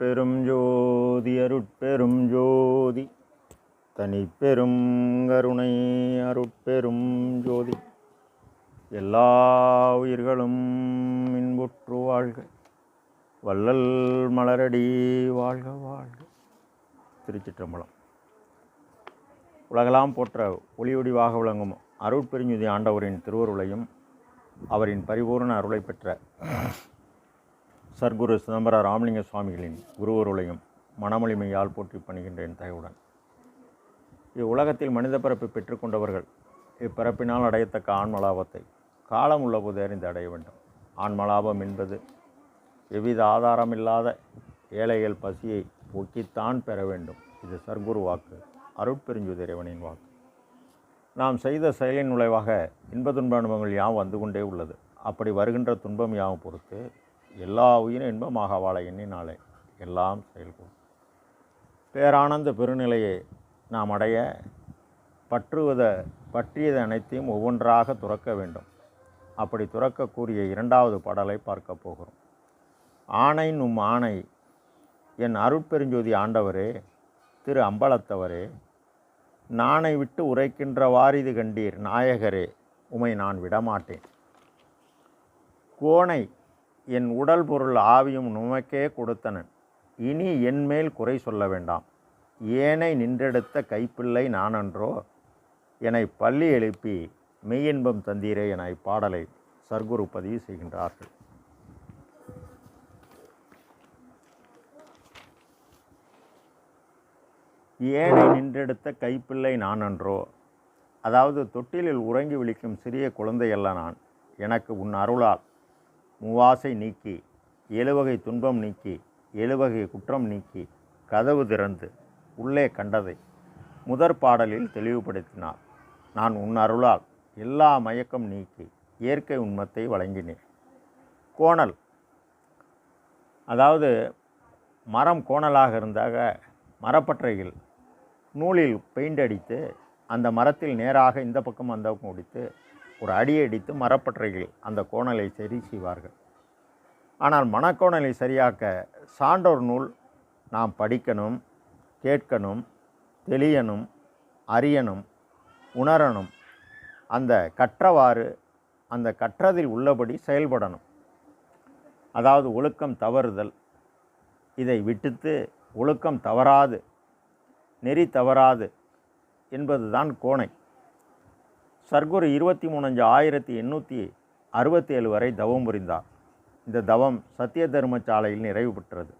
அருட்பெரும் ஜோதி அருட்பெரும் ஜோதி. தனிப்பெரும் கருணை அருட்பெரும் ஜோதி. எல்லா உயிர்களும் இன்புற்று வாழ்க. வள்ளல் மலரடி வாழ்க வாழ்க. திருச்சிற்றம்பலம். உலகெல்லாம் போற்ற ஒளியொடிவாக விளங்கும் அருட்பெருஞ்சுதி ஆண்டவரின் திருவருளையும் அவரின் பரிபூர்ண அருளை பெற்ற சர்க்குரு சிதம்பர ராமலிங்க சுவாமிகளின் குருவருளையும் மனமொழிமையால் போற்றி பணிகின்றேன் தயவுடன். இவ்வுலகத்தில் மனித பிறப்பு பெற்றுக்கொண்டவர்கள் இப்பிறப்பினால் அடையத்தக்க ஆன்மலாபத்தை காலம் உள்ளபோது அறிந்து அடைய வேண்டும். ஆன்மலாபம் என்பது எவ்வித ஆதாரமில்லாத ஏழைகள் பசியை போக்கித்தான் பெற வேண்டும். இது சர்க்குரு வாக்கு அருட்பெருஞ்சுதிரைவனின் வாக்கு. நாம் செய்த செயலின் நுழைவாக இன்ப துன்ப அனுபவங்கள் யாவும் வந்து கொண்டே உள்ளது. அப்படி வருகின்ற துன்பம் யாவும் பொறுத்து எல்லா உயிரும் இன்பமாக வாழ எண்ணினாலே எல்லாம் செயல்கூடும் பேரானந்த பெருநிலையை நாம் அடைய பற்றுவத பற்றியது அனைத்தையும் ஒவ்வொன்றாக துறக்க வேண்டும். அப்படி துறக்கக்கூடிய இரண்டாவது பாடலை பார்க்க போகிறோம். ஆணை நும் ஆணை என் அருட்பெருஞ்சோதி ஆண்டவரே திரு அம்பலத்தவரே நானை விட்டு உரைக்கின்ற வாரிது கண்டீர் நாயகரே உமை நான் விடமாட்டேன். கோணை என் உடல் பொருள் ஆவியும் நுமக்கே கொடுத்தனன் இனி என்மேல் குறை சொல்ல வேண்டாம். ஏனை நின்றெடுத்த கைப்பிள்ளை நானன்றோ? என்னை பள்ளி எழுப்பி மெய்யின்பம் தந்தீரே என இப்பாடலை சர்க்குரு பதிவு செய்கின்றார்கள். ஏனை நின்றெடுத்த கைப்பிள்ளை நானன்றோ? அதாவது தொட்டிலில் உறங்கி விழிக்கும் சிறிய குழந்தையல்ல நான். எனக்கு உன் அருளால் மூவாசை நீக்கி எழுவகை துன்பம் நீக்கி எழுவகை குற்றம் நீக்கி கதவு திறந்து உள்ளே கண்டதை முதற் பாடலில் தெளிவுபடுத்தினார். நான் உன் அருளால் எல்லா மயக்கம் நீக்கி இயற்கை உண்மத்தை வழங்கினேன். கோணல். அதாவது மரம் கோணலாக இருந்தாக மரப்பற்றையில் நூலில் பெயிண்ட் அடித்து அந்த மரத்தில் நேராக இந்த பக்கம் அந்த பக்கம் ஒரு அடி அடித்து மரப்பற்றையில் அந்த கோணலை சரி செய்வார்கள். ஆனால் மனக்கோணலை சரியாக்க சான்றோர் நூல் நாம் படிக்கணும் கேட்கணும் தெளியணும் அறியணும் உணரணும். அந்த கற்றவாறு அந்த கற்றதில் உள்ளபடி செயல்படணும். அதாவது ஒழுக்கம் தவறுதல். இதை விட்டுத்து ஒழுக்கம் தவறாது நெறி தவறாது என்பதுதான் கோணை. சர்க்குரு இருபத்தி மூணஞ்சு ஆயிரத்தி எண்ணூற்றி அறுபத்தேழு வரை தவம் புரிந்தார். இந்த தவம் சத்திய தர்மசாலையில் நிறைவு பெற்றது.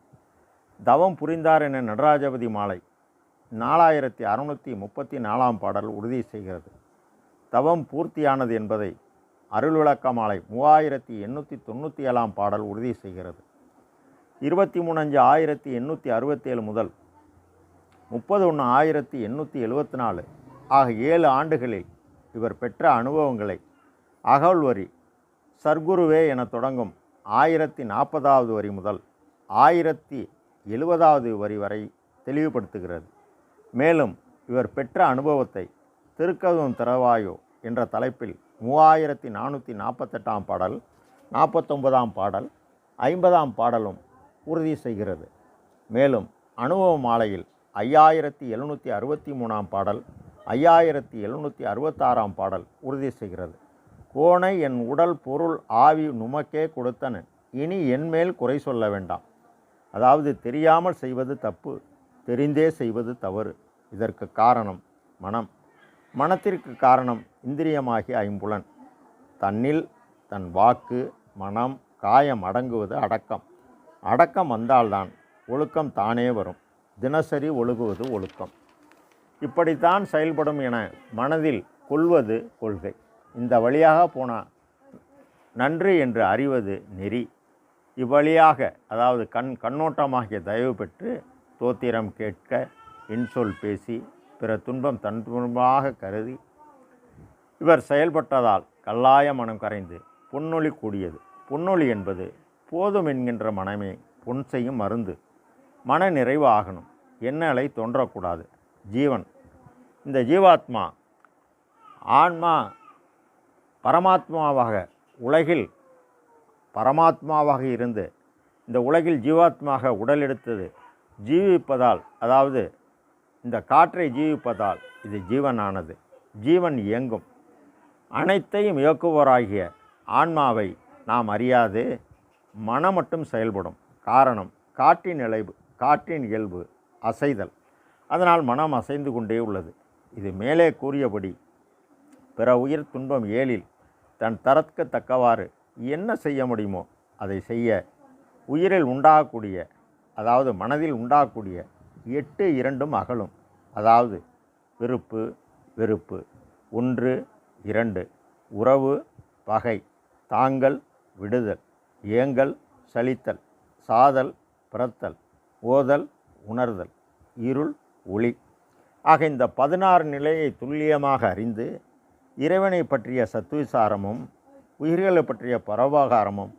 தவம் புரிந்தார் என நடராஜபதி மாலை நாலாயிரத்தி அறுநூற்றி முப்பத்தி நாலாம் பாடல் உறுதி செய்கிறது. தவம் பூர்த்தியானது என்பதை அருள் விளக்க மாலை மூவாயிரத்தி எண்ணூற்றி தொண்ணூற்றி ஏழாம் பாடல் உறுதி செய்கிறது. இருபத்தி மூணஞ்சு ஆயிரத்தி எண்ணூற்றி அறுபத்தேழு முதல் முப்பது ஒன்று ஆயிரத்தி எண்ணூற்றி எழுபத்தி நாலு ஆக ஏழு ஆண்டுகளில் இவர் பெற்ற அனுபவங்களை. அகழ்வரி வரி சர்க்குருவே என தொடங்கும் ஆயிரத்தி நாற்பதாவது வரி முதல் ஆயிரத்தி எழுபதாவது வரி வரை தெளிவுபடுத்துகிறது. மேலும் இவர் பெற்ற அனுபவத்தை திருக்கதும் திறவாயோ என்ற தலைப்பில் மூவாயிரத்தி நானூற்றி நாற்பத்தெட்டாம் பாடல் நாற்பத்தொன்பதாம் பாடல் ஐம்பதாம் பாடலும் உறுதி செய்கிறது. மேலும் அனுபவ மாலையில் ஐயாயிரத்தி எழுநூற்றி அறுபத்தி மூணாம் பாடல் ஐயாயிரத்தி எழுநூற்றி அறுபத்தாறாம் பாடல் உறுதி செய்கிறது. கோணை என் உடல் பொருள் ஆவி நுமக்கே கொடுத்தனன். இனி என்மேல் குறை சொல்ல வேண்டாம். அதாவது தெரியாமல் செய்வது தப்பு தெரிந்தே செய்வது தவறு. இதற்கு காரணம் மனம். மனத்திற்கு காரணம் இந்திரியமாகிய ஐம்புலன். தன்னில் தன் வாக்கு மனம் காயம் அடங்குவது அடக்கம். அடக்கம் வந்தால்தான் ஒழுக்கம் தானே வரும். தினசரி ஒழுகுவது ஒழுக்கம். இப்படித்தான் செயல்படும் என மனதில் கொள்வது கொள்கை. இந்த வழியாக போனால் நன்று என்று அறிவது நெறி. இவ்வழியாக அதாவது கண் கண்ணோட்டமாகிய தயவு பெற்று தோத்திரம் கேட்க இன்சொல் பேசி பிற துன்பம் தன் துன்பமாக கருதி இவர் செயல்பட்டதால் கல்லாய மனம் கரைந்து பொன்னொழி கூடியது. பொன்னொழி என்பது போதும் என்கின்ற மனமே பொன் செய்யும் மருந்து. மன நிறைவு ஆகணும். எண்ணலை தோன்றக்கூடாது. ஜீவன். இந்த ஜீவாத்மா ஆன்மா பரமாத்மாவாக உலகில் பரமாத்மாவாக இருந்து இந்த உலகில் ஜீவாத்மாக உடல் எடுத்தது ஜீவிப்பதால் அதாவது இந்த காற்றை ஜீவிப்பதால் இது ஜீவனானது. ஜீவன் இயங்கும். அனைத்தையும் இயக்குவோராகிய ஆன்மாவை நாம் அறியாது மனம் மட்டும் செயல்படும். காரணம் காற்றின் இழைவு காற்றின் இயல்பு அசைதல். அதனால் மனம் அசைந்து கொண்டே உள்ளது. இது மேலே கூறியபடி பிற உயிர் துன்பம் ஏழில் தன் தரத்துக்கு தக்கவாறு என்ன செய்ய முடியுமோ அதை செய்ய உயிரில் உண்டாகக்கூடிய அதாவது மனதில் உண்டாகக்கூடிய எட்டு இரண்டும் அகலும். அதாவது விருப்பு வெறுப்பு. ஒன்று இரண்டு. உறவு பகை. தாங்கல் விடுதல். ஏங்கல் சலித்தல். சாதல் பிறத்தல். ஓதல் உணர்தல். இருள் ஒளி. ஆக இந்த பதினாறு நிலையை துல்லியமாக அறிந்து இறைவனை பற்றிய சத்விசாரமும் உயிர்களை பற்றிய பரோபகாரமும்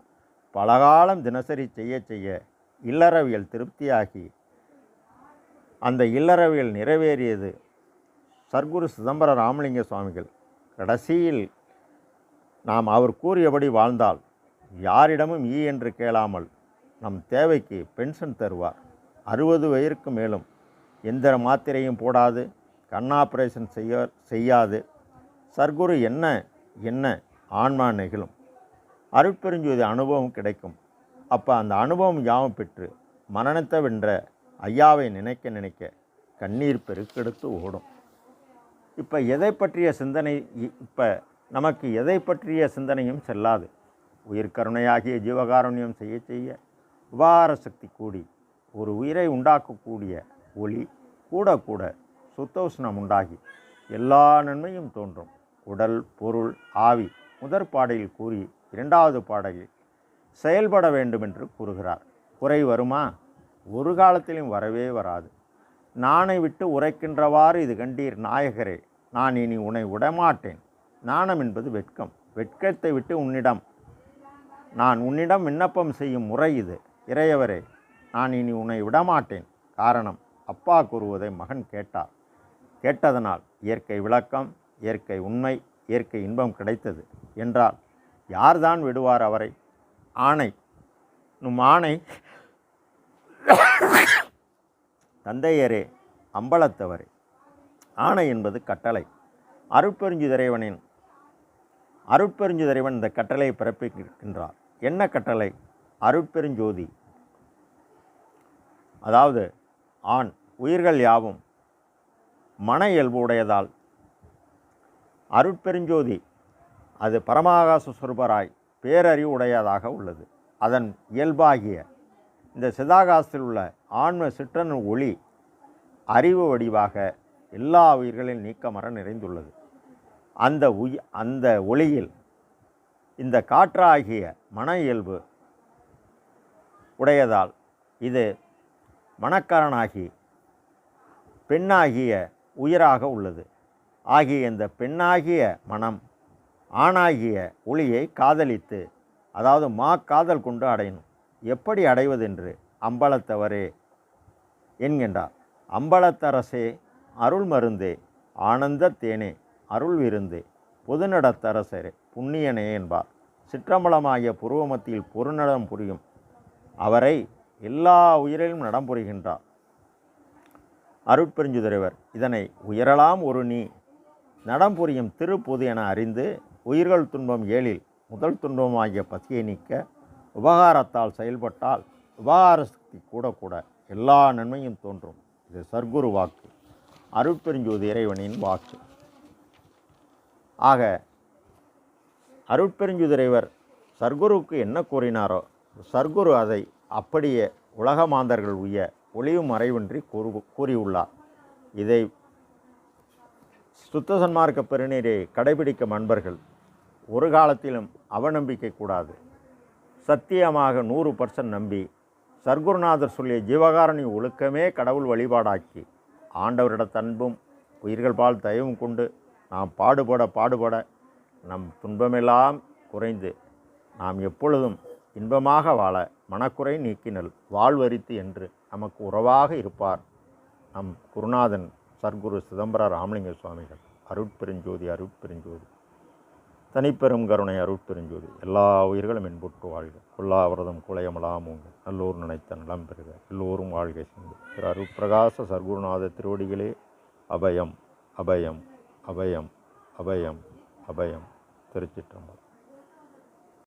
பலகாலம் தினசரி செய்ய செய்ய இல்லறவியல் திருப்தியாகி அந்த இல்லறவியல் நிறைவேறியது சர்க்குரு சிதம்பர ராமலிங்க சுவாமிகள். கடைசியில் நாம் அவர் கூறியபடி வாழ்ந்தால் யாரிடமும் ஈ என்று கேளாமல் நம் தேவைக்கு பென்ஷன் தருவார். அறுபது வயதிற்கு மேலும் எந்த மாத்திரையும் போடாது கண் ஆப்ரேஷன் செய்ய செய்யாது. சர்க்குரு என்ன என்ன? ஆன்மா நெகிழும். அருட்பெருஞ்சுவது அனுபவம் கிடைக்கும். அப்போ அந்த அனுபவம் யாவும் பெற்று மரணத்தை வென்ற ஐயாவை நினைக்க நினைக்க கண்ணீர் பெருக்கெடுத்து ஓடும். இப்போ எதை பற்றிய சிந்தனை இப்போ நமக்கு எதை பற்றிய சிந்தனையும் செல்லாது. உயிர் கருணையாகிய ஜீவகாருண்யம் செய்ய செய்ய உபகார சக்தி கூடி ஒரு உயிரை உண்டாக்கக்கூடிய ஒளி கூட கூட சுத்தோஷ்ணம் உண்டாகி எல்லா நன்மையும் தோன்றும். உடல் பொருள் ஆவி முதற் பாடையில் கூறி இரண்டாவது பாடலில் செயல்பட வேண்டும் என்று கூறுகிறார். குறை வருமா? ஒரு காலத்திலும் வரவே வராது. நானை விட்டு உரைக்கின்றவாறு இது கண்டீர் நாயகரே நான் இனி உன்னை விடமாட்டேன். நாணம் என்பது வெட்கம். வெட்கத்தை விட்டு உன்னிடம். நான் உன்னிடம் விண்ணப்பம் செய்யும் முறை இது. இறையவரே நான் இனி உன்னை விடமாட்டேன். காரணம் அப்பா கூறுவதை மகன் கேட்டார். கேட்டதனால் இயற்கை விளக்கம் இயற்கை உண்மை இயற்கை இன்பம் கிடைத்தது என்றால் யார்தான் விடுவார் அவரை? ஆணை. நும் ஆணை. தந்தையரே அம்பலத்தவரே. ஆணை என்பது கட்டளை. அருட்பெருஞ்சுதிரைவனின் அருட்பெருஞ்சுதிரைவன் இந்த கட்டளையை பிறப்பிக்கின்றார். என்ன கட்டளை? அருட்பெருஞ்சோதி. அதாவது ஆண். உயிர்கள் யாவும் மன இயல்பு உடையதால் அருட்பெருஞ்சோதி அது பரமாகாச சுரூபராய் பேரறிவு உடையதாக உள்ளது. அதன் இயல்பாகிய இந்த சிதாகாசத்தில் உள்ள ஆன்ம சிற்றன் ஒளி அறிவு வடிவாக எல்லா உயிர்களின் நீக்கமர நிறைந்துள்ளது. அந்த உய் அந்த ஒளியில் இந்த காற்றாகிய மன இயல்பு உடையதால் இது மணக்காரனாகி பெண்ணாகிய உயிராக உள்ளது. ஆகிய இந்த பெண்ணாகிய மனம் ஆணாகிய ஒளியை காதலித்து அதாவது மா காதல் கொண்டு அடையணும். எப்படி அடைவதென்று அம்பலத்தவரே என்கின்றார். அம்பலத்தரசே அருள் மருந்தே ஆனந்த தேனே அருள் விருந்து பொதுநடத்தரசரே புண்ணியனே என்பார். சிற்றம்பலமாகிய புருவமத்தில் பொருநடம் புரியும். அவரை எல்லா உயிரிலும் நடம் புரிகின்றார். அருட்பெருஞ்சுதிரைவர். இதனை உயரலாம் ஒரு நீ. நடம் புரியும் திருப்பொது என அறிந்து உயிர்கள் துன்பம் ஏழில் முதல் துன்பமாகிய பசியை நீக்க உபகாரத்தால் செயல்பட்டால் உபகார சக்தி கூட கூட எல்லா நன்மையும் தோன்றும். இது சர்க்குரு வாக்கு. அருட்பெருஞ்சோதி இறைவனின் வாக்கு. ஆக அருட்பெருஞ்சுதிரைவர் சர்க்குருவுக்கு என்ன கூறினாரோ சர்க்குரு அதை அப்படியே உலக மாந்தர்கள் உய ஒளிவு மறைவின்றி கூறு கூறியுள்ளார். இதை சுத்த சன்மார்க்க பெருநீரை கடைபிடிக்கும் அன்பர்கள் ஒரு காலத்திலும் அவநம்பிக்கை கூடாது. சத்தியமாக நூறு பர்சன்ட் நம்பி சர்க்குருநாதர் சொல்லிய ஜீவகாரணி ஒழுக்கமே கடவுள் வழிபாடாக்கி ஆண்டவரிட தன்பும் உயிர்கள் பால் தயவும் கொண்டு நாம் பாடுபட பாடுபட நம் துன்பமெல்லாம் குறைந்து நாம் எப்பொழுதும் இன்பமாக வாழ மனக்குறை நீக்கினல் வாழ்வரித்து என்று நமக்கு உறவாக இருப்பார். நம் குருநாதன் சர்க்குரு சிதம்பர ராமலிங்க சுவாமிகள். அருட்பெருஞ்சோதி அருட்பெருஞ்சோதி. தனிப்பெரும் கருணை அருட்பெருஞ்சோதி. எல்லா உயிர்களும் இன்புற்று வாழ்க. கொல்லாவிரதம் குலையமலாமுங்க நல்லூர் நல்லோர் நினைத்த நலம் பெறுக. எல்லோரும் வாழ்க சிந்து திரு அருட்பிரகாச சர்க்குருநாத திருவடிகளே அபயம் அபயம் அபயம் அபயம் அபயம். திருச்சிற்றம்பலம்.